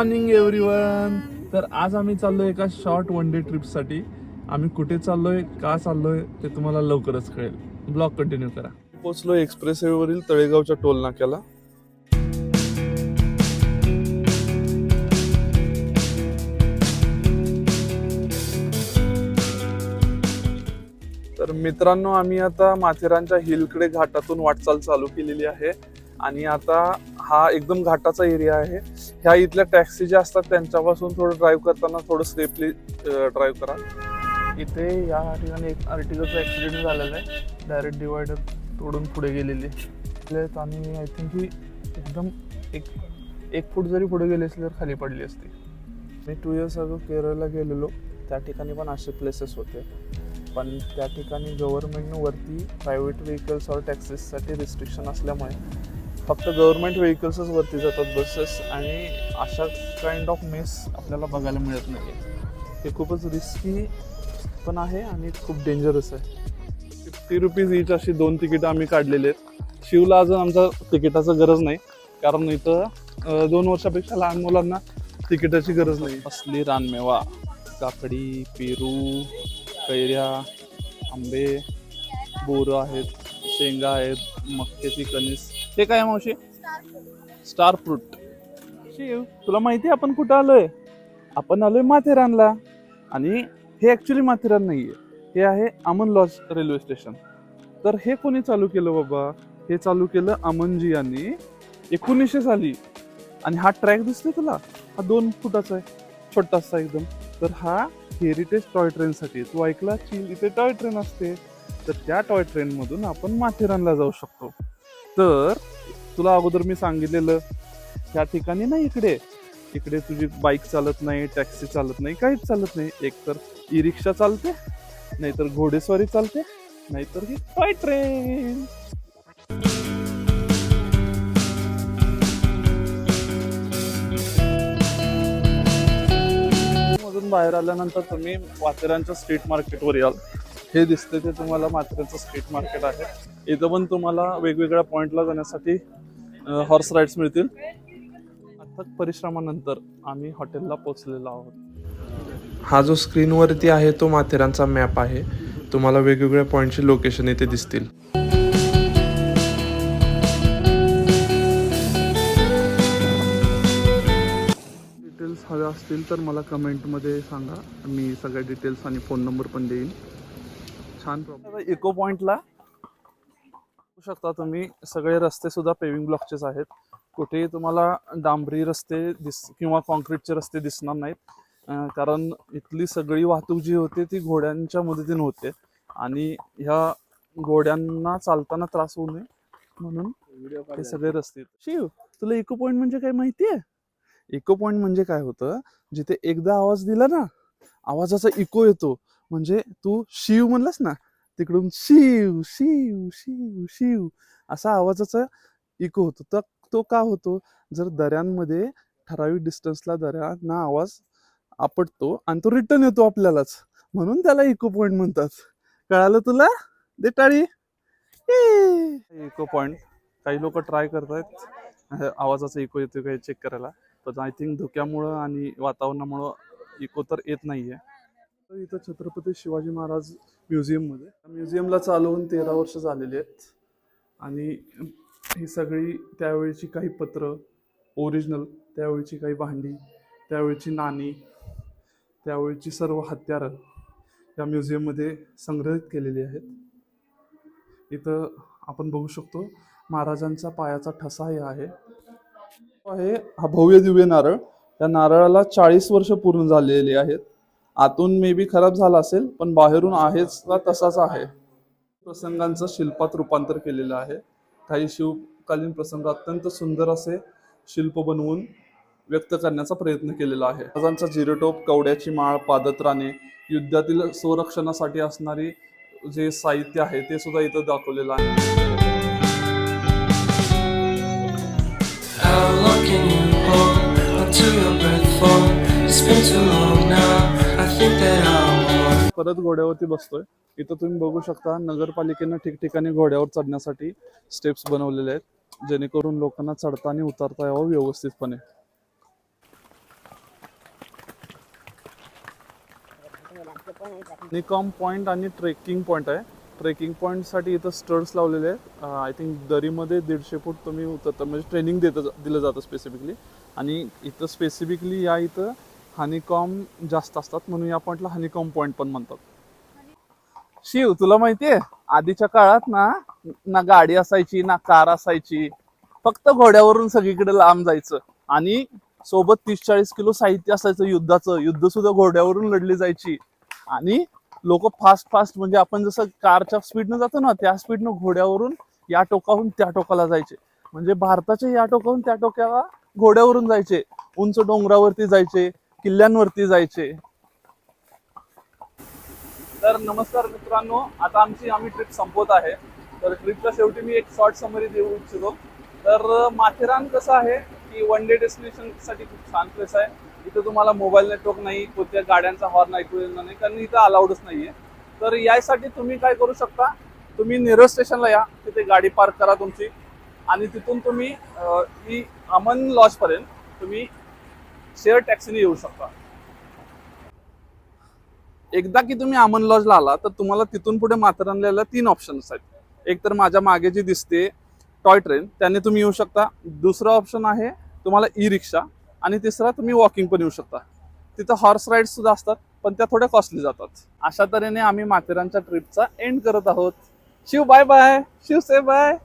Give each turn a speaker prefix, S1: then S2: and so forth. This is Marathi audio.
S1: मॉर्निंग एव्हरीवन तर आज आम्ही चाललोय एका शॉर्ट वन डे ट्रिपसाठी आम्ही कुठे चाललोय का चाललोय ते तुम्हाला लवकरच कळेल. ब्लॉग कंटिन्यू करा. पोचलो एक्सप्रेस वेवरील तळेगावच्या टोल नाक्याला. तर मित्रांनो आम्ही आता माथेरानच्या हिलकडे घाटातून वाटचाल चालू केलेली आहे. आणि आता हा एकदम घाटाचा एरिया आहे. ह्या इथल्या टॅक्सी ज्या असतात त्यांच्यापासून थोडं ड्राईव्ह करताना थोडं सेफली ड्राईव्ह करा. इथे या ठिकाणी एक आर्टिकलचा ॲक्सिडेंट झालेला आहे. डायरेक्ट डिवायडर तोडून पुढे गेलेले. आणि आय थिंक ही एकदम एक एक फूट जरी पुढे गेली असले तर खाली पडली असती. मी टू इयर्स अगो केरळला गेलेलो. त्या ठिकाणी पण असे प्लेसेस होते. पण त्या ठिकाणी गव्हर्नमेंटनं वरती प्रायव्हेट व्हेकल्स और टॅक्सेससाठी रिस्ट्रिक्शन असल्यामुळे फक्त गव्हर्नमेंट व्हेकल्सच वरती जातात बसेस आणि अशा काइंड ऑफ मेस आपल्याला बघायला मिळत नाही हे खूपच रिस्की पण आहे आणि खूप डेंजरस आहे. फिफ्टी रुपीज इच अशी दोन तिकीटं आम्ही काढलेली आहेत. शिवला अजून आमचा तिकिटाचं गरज नाही. कारण इथं दोन वर्षापेक्षा लहान मुलांना तिकिटाची गरज नाही. असली रानमेवा काकडी पेरू कैऱ्या आंबे बोरं आहेत शेंगा आहेत मक्याची कणीस. हे काय मावशी? Star fruit. शिव तुला माहिती आहे आपण कुठं आलोय? आपण आलोय माथेरानला. आणि हे ऍक्च्युली माथेरान नाहीये. हे आहे अमन लॉज रेल्वे स्टेशन. तर हे कोणी चालू केलं बाबा? हे चालू केलं अमनजी यांनी एकोणीसशे साली. आणि हा ट्रॅक दिसतोय तुला? हा दोन फुटाचा आहे. छोटासा एकदम. तर हा हेरिटेज टॉय ट्रेनसाठी तू ऐकला? चील इथे टॉय ट्रेन असते. तर त्या टॉय ट्रेन मधून आपण माथेरानला जाऊ शकतो. तर तुला अगोदर मी सांगितलेलं या ठिकाणी नाही इकडे. इकडे तुझी बाईक चालत नाही टॅक्सी चालत नाही काहीच चालत नाही. एकतर ई रिक्षा चालते नाहीतर घोडेस्वारी चालते नाहीतर ही टॉय ट्रेन. बाहेर आल्यानंतर तुम्ही माथेरानच्या स्ट्रीट मार्केटवर याल. हे दिसते ते तुम्हाला माथेरानचं स्ट्रीट मार्केट आहे. इथं पण तुम्हाला वेगवेगळ्या पॉइंटला जाण्यासाठी हॉर्स राईड्स मिळतील. अथक परिश्रमानंतर आम्ही हॉटेलला पोहोचलेलो आहोत.
S2: हा जो स्क्रीनवरती आहे तो माथेरानचा मॅप आहे. तुम्हाला वेगवेगळ्या पॉईंटची लोकेशन इथे दिसतील.
S1: डिटेल्स हव्या असतील तर मला कमेंटमध्ये सांगा. मी सगळ्या डिटेल्स आणि फोन नंबर पण देईन. छान इको पॉइंटला बघू शकता तुम्ही सगळे रस्ते सुद्धा पेविंग ब्लॉकचेच आहेत. कुठेही तुम्हाला डांबरी रस्ते दिस किंवा कॉन्क्रीटचे रस्ते दिसणार नाहीत. कारण इथली सगळी वाहतूक जी होते ती घोड्यांच्या मदतीने होते. आणि ह्या घोड्यांना चालताना त्रास होऊ नये म्हणून हे सगळे रस्ते. शिव तुला इको पॉइंट म्हणजे काय माहिती आहे? इको पॉइंट म्हणजे काय होतं जिथे एकदा आवाज दिला ना आवाजाचा इको येतो. म्हणजे तू शिव म्हणलास ना तिकडून शिव शिव शिव शिव असा आवाजाचा इको होतो. तर तो का होतो? जर दऱ्यांमध्ये ठराविक डिस्टन्सला दऱ्यांना आवाज आपटतो आणि तो रिटर्न येतो आपल्यालाच म्हणून त्याला इको पॉइंट म्हणतात. कळालं तुला? दे टाळी इको पॉइंट काही लोक ट्राय करतायत आवाजाचा इको येतो काही चेक करायला. पण आय थिंक धुक्यामुळं आणि वातावरणामुळं इको तर येत नाहीये. तर इथं छत्रपती शिवाजी महाराज म्युझियममध्ये म्युझियमला चालवून तेरा वर्ष झालेली आहेत. आणि ही सगळी त्यावेळची काही पत्र ओरिजिनल त्यावेळची काही भांडी त्यावेळची नाणी त्यावेळची सर्व हत्यारं या म्युझियममध्ये संग्रहित केलेली आहेत. इथं आपण बघू शकतो महाराजांचा पायाचा ठसा हे आहे. आहे हा भव्य दिव्य नारळ. त्या नारळाला चाळीस वर्ष पूर्ण झालेली आहेत. आतून मे बी खराब झाला असेल पण बाहेरून आहेच तसाच आहे. प्रसंगांचं शिल्पात रूपांतर केलेलं आहे. काही शिवकालीन प्रसंग अत्यंत सुंदर असे शिल्प बनवून व्यक्त करण्याचा प्रयत्न केलेला आहे. राजांचा जिरेटोप कवड्याची माळ पादत्राणे युद्धातील संरक्षणासाठी असणारी जे साहित्य आहे ते सुद्धा इथं दाखवलेलं आहे.
S3: It's been too
S1: परत घोड्यावरती बसतोय. इथं तुम्ही बघू शकता नगरपालिकेनं ठिकठिकाणी घोड्यावर चढण्यासाठी स्टेप्स बनवलेले आहेत. जेणेकरून लोकांना चढता आणि उतरता यावं व्यवस्थितपणे. निकॉम पॉईंट आणि ट्रेकिंग पॉईंट आहे. ट्रेकिंग पॉईंटसाठी इथं स्टर्स लावलेले आहेत. आय थिंक दरीमध्ये दीडशे फूट तुम्ही उतरता म्हणजे ट्रेनिंग देतं दिलं जातं स्पेसिफिकली आणि इथं स्पेसिफिकली या इथं हनीकॉम जास्त असतात म्हणून या पॉईंटला हनीकॉम पॉईंट पण म्हणतात. शिव तुला माहितीये आधीच्या काळात ना ना गाडी असायची ना कार असायची फक्त घोड्यावरून सगळीकडे लांब जायचं आणि सोबत तीस चाळीस किलो साहित्य असायचं युद्धाचं. युद्ध सुद्धा घोड्यावरून लढली जायची आणि लोक फास्ट फास्ट म्हणजे आपण जसं कारच्या स्पीडनं जातो ना त्या स्पीडनं घोड्यावरून या टोकाहून त्या टोकाला जायचे. म्हणजे भारताच्या या टोकाहून त्या टोक्याला घोड्यावरून जायचे. उंच डोंगरावरती जायचे. किल्ल्यांवरती जायचे. तर नमस्कार मित्रांनो आता आमची आम्ही ट्रिप संपवत आहे. तर ट्रिपच्या शेवटी मी एक शॉर्ट समरी देऊ इच्छितो. तर माथेरान कसं आहे की वन डे डेस्टिनेशनसाठी खूप छान प्लेस आहे. इथं तुम्हाला मोबाईल नेटवर्क नाही कोणत्या गाड्यांचा हॉर्न ऐकू येणार नाही कारण इथं अलाउडच नाहीये. तर यासाठी तुम्ही काय करू शकता? तुम्ही नेरो स्टेशनला या तिथे गाडी पार्क करा तुमची. आणि तिथून तुम्ही ही अमन लॉजपर्यंत तुम्ही शेअर टॅक्सीने येऊ शकता. एकदा की तुम्ही अमन लॉजला आला तर तुम्हाला तिथून पुढे माथेरानला तीन ऑप्शन्स आहेत. एक तर माझ्या मागे जी दिसते टॉय ट्रेन त्याने तुम्ही येऊ शकता. दुसरा ऑप्शन आहे तुम्हाला ई रिक्षा आणि तिसरा तुम्ही वॉकिंग पण येऊ शकता. तिथं हॉर्स राईड सुद्धा असतात पण त्या थोड्या कॉस्टली जातात. अशा तऱ्हेने आम्ही माथेरानच्या ट्रिपचा एंड करत आहोत. Shiv bye bye Shiv say bye